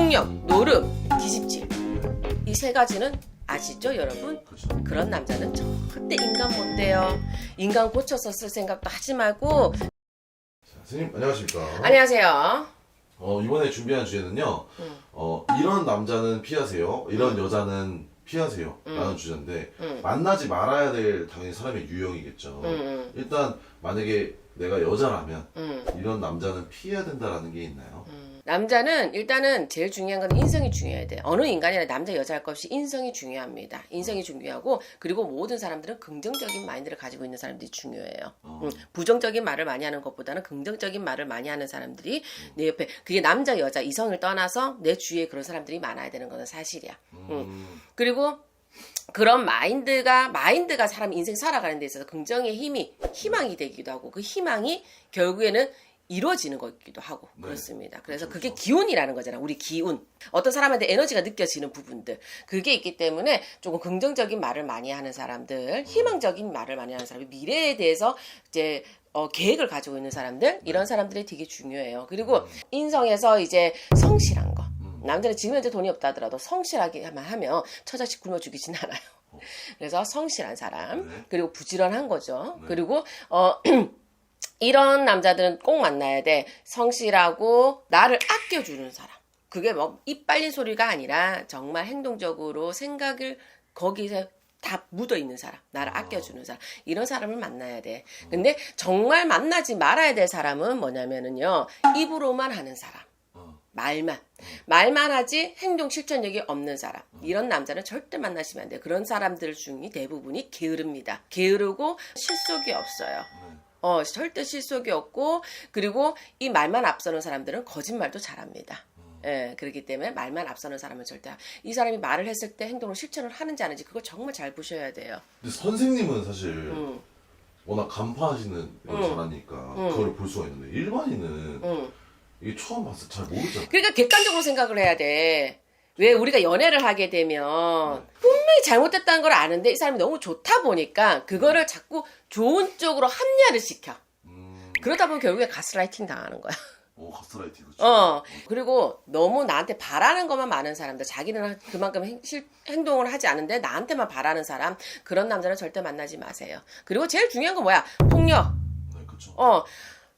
폭력, 노름, 기집질. 이 세 가지는 아시죠, 여러분? 그런 남자는 절대 인간 못 돼요. 인간 고쳐서 쓸 생각도 하지 말고. 자, 선생님 안녕하십니까? 안녕하세요. 어, 이번에 준비한 주제는요. 음. 어, 이런 남자는 피하세요. 이런 여자는 피하세요. 라는 주제인데 음. 만나지 말아야 될 당연히 사람의 유형이겠죠. 음, 일단 만약에 내가 여자라면 음, 이런 남자는 피해야 된다라는 게 있나요? 음. 남자는 일단은 제일 중요한 건 인성이 중요해야 돼. 어느 인간이나 남자 여자 할 것 없이 인성이 중요합니다. 인성이 중요하고 그리고 모든 사람들은 긍정적인 마인드를 가지고 있는 사람들이 중요해요. 어. 음, 부정적인 말을 많이 하는 것보다는 긍정적인 말을 많이 하는 사람들이 내 옆에 그게 남자 여자 이성을 떠나서 내 주위에 그런 사람들이 많아야 되는 것은 사실이야. 음. 그리고 그런 마인드가 마인드가 사람 인생 살아가는 데 있어서 긍정의 힘이 희망이 되기도 하고 그 희망이 결국에는 이루어지는 거기도 하고 네. 그렇습니다. 그래서 그렇죠, 그게 그렇죠. 기운이라는 거잖아. 우리 기운. 어떤 사람한테 에너지가 느껴지는 부분들. 그게 있기 때문에 조금 긍정적인 말을 많이 하는 사람들, 희망적인 말을 많이 하는 사람들, 미래에 대해서 이제 어, 계획을 가지고 있는 사람들, 이런 사람들이 되게 중요해요. 그리고 인성에서 이제 성실한 거. 음. 남자는 지금 현재 돈이 없다 하더라도 성실하게만 하면 처자식 굶어 죽이진 않아요. 그래서 성실한 사람 네. 그리고 부지런한 거죠. 네. 그리고 어 이런 남자들은 꼭 만나야 돼. 성실하고 나를 아껴주는 사람. 그게 뭐 입 빨린 소리가 아니라 정말 행동적으로 생각을 거기서 다 묻어 있는 사람, 나를 아. 아껴주는 사람, 이런 사람을 만나야 돼. 근데 정말 만나지 말아야 될 사람은 뭐냐면은요, 입으로만 하는 사람. 어. 말만 말만 하지 행동 실천력이 없는 사람 이런 남자는 절대 만나시면 안 돼요 그런 사람들 중에 대부분이 게으릅니다 게으르고 실속이 없어요 네. 어 절대 실속이 없고 그리고 이 말만 앞서는 사람들은 거짓말도 잘합니다 예, 그렇기 때문에 말만 앞서는 사람은 절대 이 사람이 말을 했을 때 행동을 실천을 하는지 안 하는지 그거 정말 잘 보셔야 돼요. 근데 선생님은 사실 음, 워낙 간파하시는 걸 음. 잘하니까 음. 그걸 볼 수가 있는데 일반인은 음. 이게 처음 때잘 모르잖아. 그러니까 객관적으로 생각을 해야 돼. 왜 우리가 연애를 하게 되면 분명히 잘못됐다는 걸 아는데 이 사람이 너무 좋다 보니까 그거를 자꾸 좋은 쪽으로 합리화를 시켜. 음. 그러다 보면 결국에 가스라이팅 당하는 거야. 오 가스라이팅 그렇죠. 어. 그리고 너무 나한테 바라는 것만 많은 사람들, 자기는 그만큼 행, 실- 행동을 하지 않는데 나한테만 바라는 사람, 그런 남자는 절대 만나지 마세요. 그리고 제일 중요한 건 뭐야? 폭력. 네 그렇죠. 어.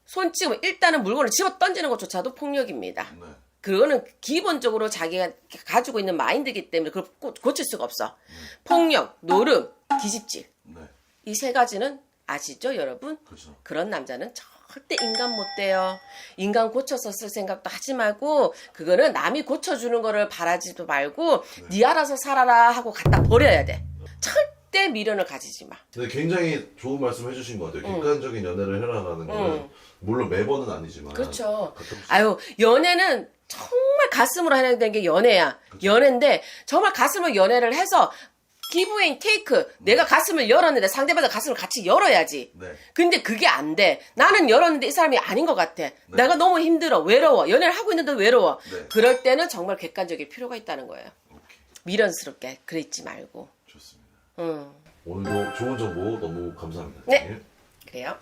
손찌 일단은 물건을 집어 던지는 것조차도 폭력입니다. 네. 그거는 기본적으로 자기가 가지고 있는 마인드이기 때문에 그걸 고- 고칠 수가 없어. 폭력, 노름, 기집질. 네. 이세 가지는 아시죠, 여러분? 그렇죠. 그런 남자는 절대 인간 못 돼요. 인간 고쳐서 쓸 생각도 하지 말고 그거는 남이 고쳐주는 거를 바라지도 말고 네 알아서 살아라 하고 갖다 버려야 돼. 절대 미련을 가지지 마. 근데 굉장히 좋은 말씀 해주신 것 같아요. 객관적인 연애를 해라라는 거는 음. 물론 매번은 아니지만 그렇죠. 가끔씩 아유, 연애는 정말 가슴으로 해야 되는 게 연애야. 연애인데 정말 가슴으로 연애를 해서 기브앤 테이크. 내가 가슴을 열었는데 상대방도 가슴을 같이 열어야지. 네. 근데 그게 안 돼. 나는 열었는데 이 사람이 아닌 것 같아. 내가 너무 힘들어. 외로워. 연애를 하고 있는데 외로워. 네. 그럴 때는 정말 객관적일 필요가 있다는 거예요. 오케이. 미련스럽게 그랬지 말고. 좋습니다. 응. 오늘도 좋은 정보 너무 감사합니다. 네. 선생님. 그래요.